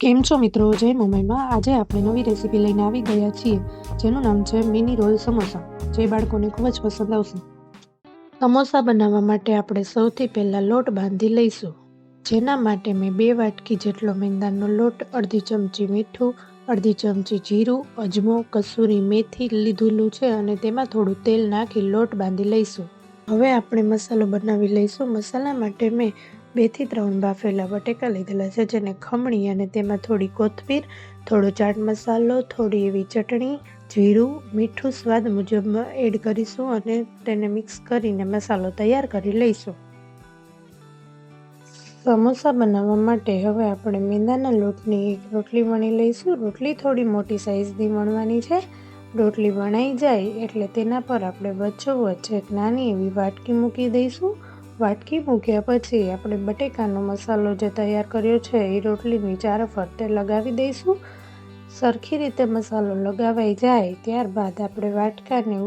કેમ છો મિત્રો? જય મુંબઈમાં. આજે આપણે નવી રેસીપી લઈને આવી ગયા છીએ, જેનું નામ છે મિની રોલ સમોસા. જે બાળકોને ખૂબ જ પસંદ આવશે. સમોસા બનાવવા માટે આપણે સૌથી પહેલાં લોટ બાંધી લઈશું. જેના માટે મેં બે વાટકી જેટલો મેંદાનો લોટ, અડધી ચમચી મીઠું, અડધી ચમચી જીરું, અજમો, કસૂરી મેથી લીધેલું છે અને તેમાં થોડું તેલ નાખી લોટ બાંધી લઈશું. હવે આપણે મસાલો બનાવી લઈશું. મસાલા માટે મેં બેથી ત્રણ બાફેલા બટેકા લીધેલા છે, જેને ખમણી અને તેમાં થોડી કોથમીર, થોડો ચાટ મસાલો, થોડી એવી ચટણી, જીરું, મીઠું સ્વાદ મુજબ એડ કરીશું અને તેને મિક્સ કરીને મસાલો તૈયાર કરી લઈશું. સમોસા બનાવવા માટે હવે આપણે મેંદાના લોટની એક રોટલી વણી લઈશું. રોટલી થોડી મોટી સાઇઝની વણવાની છે. રોટલી વણાઈ જાય એટલે તેના પર આપણે વચ્ચો વચ્ચે એક નાની એવી વાટકી મૂકી દઈશું. વાટકી મૂક્યા પછી આપણે બટેકાનો મસાલો જે તૈયાર કર્યો છે એ રોટલીની ચારે ફરતે લગાવી દઈશું. સરખી રીતે મસાલો લગાવાઈ જાય ત્યારબાદ આપણે વાટકાને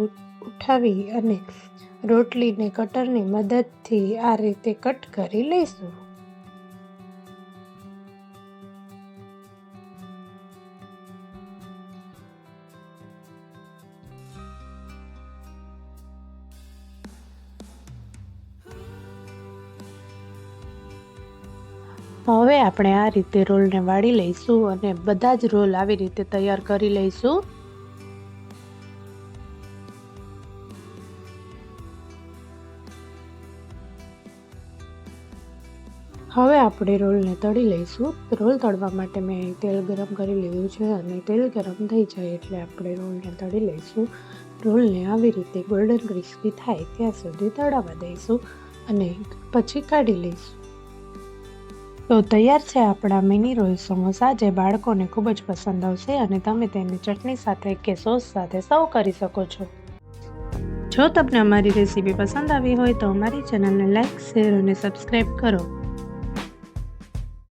ઉઠાવી અને રોટલીને કટરની મદદથી આ રીતે કટ કરી લઈશું. હવે આપણે આ રીતે રોલને વાળી લઈશું અને બધા જ રોલ આવી રીતે તૈયાર કરી લઈશું. હવે આપણે રોલને તળી લઈશું. રોલ તળવા માટે મેં તેલ ગરમ કરી લીધું છે અને તેલ ગરમ થઈ જાય એટલે આપણે રોલને તળી લઈશું. રોલને આવી રીતે ગોલ્ડન ક્રિસ્પી થાય ત્યાં સુધી તળાવવા દઈશું અને પછી કાઢી લઈશું. તો તૈયાર છે આપણા મિની રોલ સમોસા જે બાળકોને ખૂબ જ પસંદ આવશે અને તમે તેને ચટણી સાથે કે સોસ સાથે સર્વ કરી શકો છો. જો તમને અમારી રેસીપી પસંદ આવી હોય તો અમારી ચેનલને લાઇક શેર અને સબસ્ક્રાઈબ કરો.